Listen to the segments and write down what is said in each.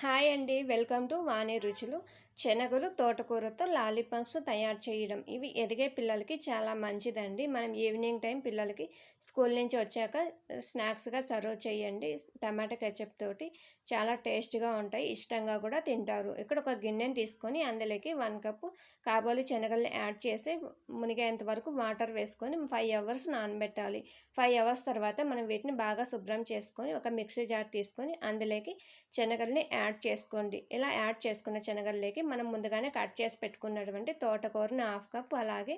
Hi అండి. Welcome to వాణి రుచులు. శనగలు తోటకూరతో లాలీపాప్స్ తయారు చేయడం. ఇవి ఎదిగే పిల్లలకి చాలా మంచిదండి. మనం ఈవినింగ్ టైం పిల్లలకి స్కూల్ నుంచి వచ్చాక స్నాక్స్గా సర్వ్ చేయండి. టమాటా కెచప్ తోటి చాలా టేస్ట్గా ఉంటాయి. ఇష్టంగా కూడా తింటారు. ఇక్కడ ఒక గిన్నెని తీసుకొని అందులోకి వన్ కప్పు కాబోలి శనగల్ని యాడ్ చేసి మునిగేంత వరకు వాటర్ వేసుకొని ఫైవ్ అవర్స్ నానబెట్టాలి. ఫైవ్ అవర్స్ తర్వాత మనం వీటిని బాగా శుభ్రం చేసుకొని ఒక మిక్సీ జార్ తీసుకొని అందులోకి శనగల్ని యాడ్ చేసుకోండి. ఇలా యాడ్ చేసుకున్న శనగల్లోకి మనం ముందుగానే కట్ చేసి పెట్టుకున్నటువంటి తోటకూరని హాఫ్ కప్ అలాగే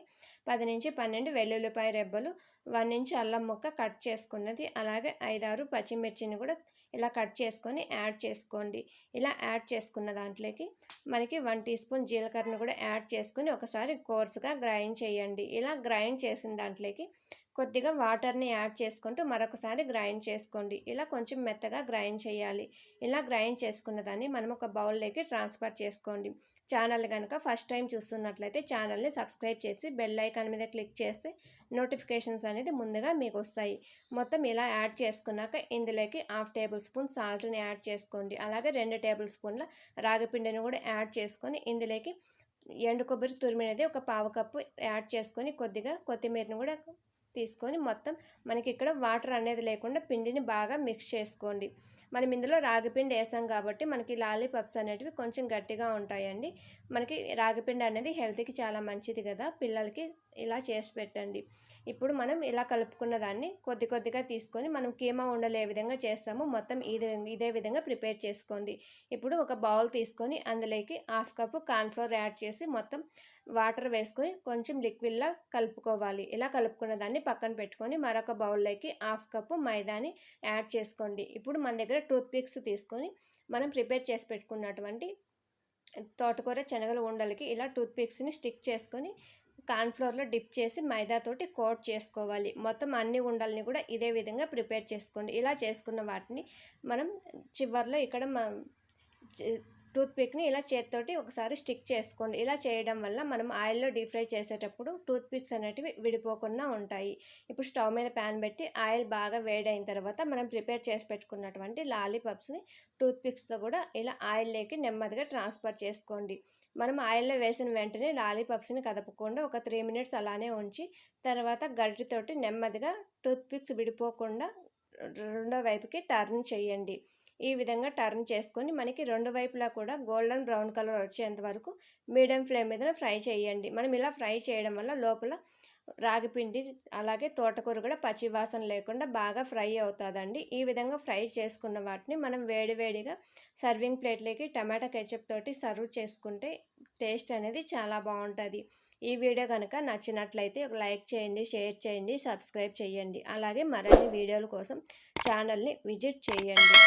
పది నుంచి పన్నెండు వెల్లుల్లిపాయ రెబ్బలు వన్ ఇంచ్ అల్లం ముక్క కట్ చేసుకున్నది. అలాగే ఐదారు పచ్చిమిర్చిని కూడా ఇలా కట్ చేసుకొని యాడ్ చేసుకోండి. ఇలా యాడ్ చేసుకున్న దాంట్లోకి మనకి వన్ టీ స్పూన్ జీలకర్రను కూడా యాడ్ చేసుకొని ఒకసారి కోర్సుగా గ్రైండ్ చేయండి. ఇలా గ్రైండ్ చేసిన దాంట్లోకి కొద్దిగా వాటర్ని యాడ్ చేసుకుంటూ మరొకసారి గ్రైండ్ చేసుకోండి. ఇలా కొంచెం మెత్తగా గ్రైండ్ చేయాలి. ఇలా గ్రైండ్ చేసుకున్న దాన్ని మనం ఒక బౌల్లోకి ట్రాన్స్ఫర్ చేసుకోండి. ఛానల్ కనుక ఫస్ట్ టైం చూస్తున్నట్లయితే ఛానల్ని సబ్స్క్రైబ్ చేసి బెల్ ఐకాన్ మీద క్లిక్ చేస్తే నోటిఫికేషన్స్ అనేది ముందుగా మీకు వస్తాయి. మొత్తం ఇలా యాడ్ చేసుకున్నాక ఇందులోకి హాఫ్ టేబుల్ స్పూన్ సాల్ట్ని యాడ్ చేసుకోండి. అలాగే రెండు టేబుల్ స్పూన్ల రాగిపిండిని కూడా యాడ్ చేసుకొని ఇందులోకి ఎండు కొబ్బరి తురిమినది ఒక పావు కప్పు యాడ్ చేసుకొని కొద్దిగా కొత్తిమీరని కూడా తీసుకొని మొత్తం మనకి ఇక్కడ వాటర్ అనేది లేకుండా పిండిని బాగా మిక్స్ చేసుకోండి. మనం ఇందులో రాగిపిండి వేసాం కాబట్టి మనకి లాలీపాప్స్ అనేటివి కొంచెం గట్టిగా ఉంటాయండి. మనకి రాగిపిండి అనేది హెల్త్కి చాలా మంచిది కదా పిల్లలకి ఇలా చేసి పెట్టండి. ఇప్పుడు మనం ఇలా కలుపుకున్న దాన్ని కొద్ది కొద్దిగా తీసుకొని మనం కీమా ఉండలు ఏ విధంగా చేస్తామో మొత్తం ఇదే ఇదే విధంగా ప్రిపేర్ చేసుకోండి. ఇప్పుడు ఒక బౌల్ తీసుకొని అందులోకి హాఫ్ కప్పు కార్న్ఫ్లోర్ యాడ్ చేసి మొత్తం వాటర్ వేసుకొని కొంచెం లిక్విడ్లా కలుపుకోవాలి. ఇలా కలుపుకున్న దాన్ని పక్కన పెట్టుకొని మరొక బౌల్లోకి హాఫ్ కప్పు మైదాని యాడ్ చేసుకోండి. ఇప్పుడు మన దగ్గర టూత్ పిక్స్ తీసుకొని మనం ప్రిపేర్ చేసి పెట్టుకున్నటువంటి తోటకూర శనగల ఉండలకి ఇలా టూత్ పిక్స్ని స్టిక్ చేసుకొని కార్న్ఫ్లోర్లో డిప్ చేసి మైదాతోటి కోట్ చేసుకోవాలి. మొత్తం అన్ని ఉండల్ని కూడా ఇదే విధంగా ప్రిపేర్ చేసుకోండి. ఇలా చేసుకున్న వాటిని మనం చివరిలో ఇక్కడ టూత్పిక్ని ఇలా చేతితోటి ఒకసారి స్టిక్ చేసుకోండి. ఇలా చేయడం వల్ల మనం ఆయిల్లో డీప్ ఫ్రై చేసేటప్పుడు టూత్పిక్స్ అనేటివి విడిపోకుండా ఉంటాయి. ఇప్పుడు స్టవ్ మీద ప్యాన్ పెట్టి ఆయిల్ బాగా వేడైన తర్వాత మనం ప్రిపేర్ చేసి పెట్టుకున్నటువంటి లాలీపప్స్ని టూత్పిక్స్తో కూడా ఇలా ఆయిల్లోకి నెమ్మదిగా ట్రాన్స్ఫర్ చేసుకోండి. మనం ఆయిల్లో వేసిన వెంటనే లాలీపప్స్ని కదపకుండా ఒక త్రీ మినిట్స్ అలానే ఉంచి తర్వాత గడ్డితోటి నెమ్మదిగా టూత్పిక్స్ విడిపోకుండా రెండో వైపుకి టర్న్ చేయండి. ఈ విధంగా టర్న్ చేసుకొని మనకి రెండు వైపులా కూడా గోల్డెన్ బ్రౌన్ కలర్ వచ్చేంత వరకు మీడియం ఫ్లేమ్ మీద ఫ్రై చేయండి. మనం ఇలా ఫ్రై చేయడం వల్ల లోపల రాగిపిండి అలాగే తోటకూర కూడా పచ్చి వాసన లేకుండా బాగా ఫ్రై అవుతుందండి. ఈ విధంగా ఫ్రై చేసుకున్న వాటిని మనం వేడివేడిగా సర్వింగ్ ప్లేట్లోకి టమాటా కెచప్ తోటి సర్వ్ చేసుకుంటే టేస్ట్ అనేది చాలా బాగుంటుంది. ఈ వీడియో కనుక నచ్చినట్లయితే ఒక లైక్ చేయండి షేర్ చేయండి సబ్స్క్రైబ్ చేయండి. అలాగే మరిన్ని వీడియోల కోసం ఛానల్ని విజిట్ చేయండి.